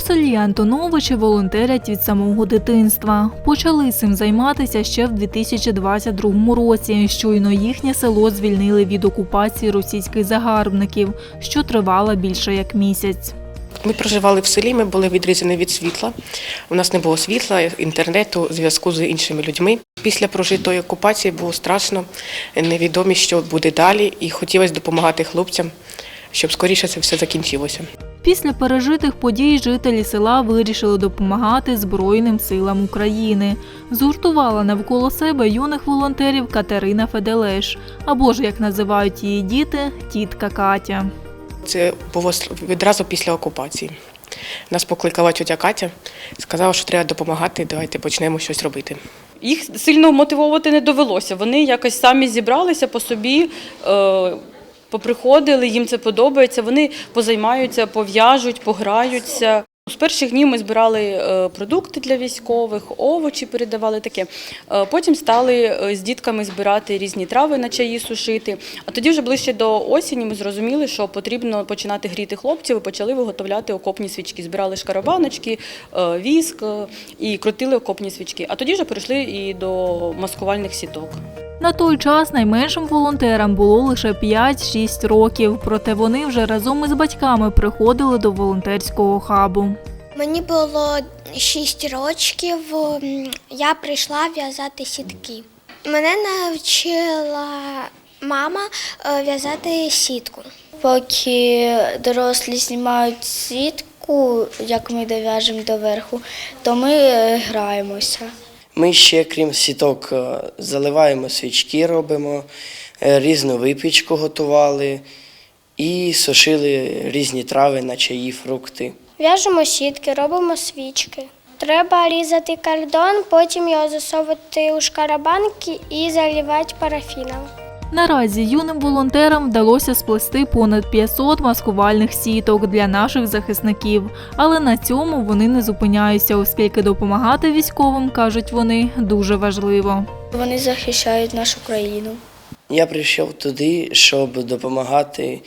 селі Антоновичі волонтерять від самого дитинства. Почали цим займатися ще в 2022 році. Щойно їхнє село звільнили від окупації російських загарбників, що тривала більше як місяць. Ми проживали в селі, ми були відрізані від світла. У нас не було світла, інтернету, зв'язку з іншими людьми. Після прожитої окупації було страшно, невідомість, що буде далі, і хотілося допомагати хлопцям, щоб скоріше це все закінчилося. Після пережитих подій жителі села вирішили допомагати Збройним силам України. Згуртувала навколо себе юних волонтерів Катерина Феделеш, або ж як називають її діти, тітка Катя. Це було відразу після окупації. Нас покликала тетя Катя, сказала, що треба допомагати, давайте почнемо щось робити. Їх сильно мотивувати не довелося. Вони якось самі зібралися по собі, е, поприходили, їм це подобається. Вони позаймаються, пов'яжуть, пограються. З перших днів ми збирали е, продукти для військових, овочі передавали таке. Е, Потім стали е, з дітками збирати різні трави на чаї сушити. А тоді вже ближче до осені ми зрозуміли, що потрібно починати гріти хлопців і почали виготовляти окопні свічки. Збирали шкарабаночки, віск і крутили окопні свічки. А тоді вже перейшли і до маскувальних сіток. На той час найменшим волонтерам було лише 5-6 років, проте вони вже разом із батьками приходили до волонтерського хабу. Мені було 6 років. Я прийшла в'язати сітки. Мене навчила мама е, в'язати сітку. Поки дорослі знімають сітку, як ми дов'яжемо доверху, то ми е, граємося. Ми ще, крім сіток, е, заливаємо свічки, робимо, е, різну випічку готували і сушили різні трави на чаї, фрукти. В'яжемо сітки, робимо свічки. Треба різати кордон, потім його засовувати у шкарабанки і заливати парафіном. Наразі юним волонтерам вдалося сплести понад 500 маскувальних сіток для наших захисників. Але на цьому вони не зупиняються, оскільки допомагати військовим, кажуть вони, дуже важливо. Вони захищають нашу країну. Я прийшов туди, щоб допомагати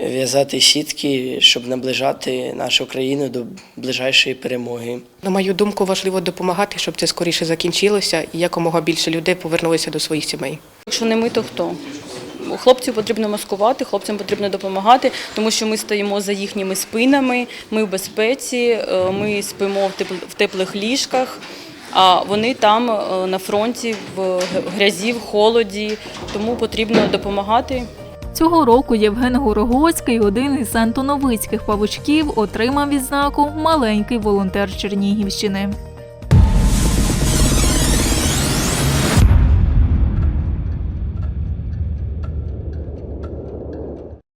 в'язати сітки, щоб наближати нашу країну до ближайшої перемоги. На мою думку, важливо допомагати, щоб це скоріше закінчилося і якомога більше людей повернулися до своїх сімей. Якщо не ми, то хто? Хлопців потрібно маскувати, хлопцям потрібно допомагати, тому що ми стоїмо за їхніми спинами, ми в безпеці, е, ми спимо в тепл- в теплих ліжках, а вони там е, на фронті в грязі, в холоді, тому потрібно допомагати. Цього року Євген Горогоцький, один із антоновицьких павучків, отримав відзнаку Маленький волонтер Чернігівщини.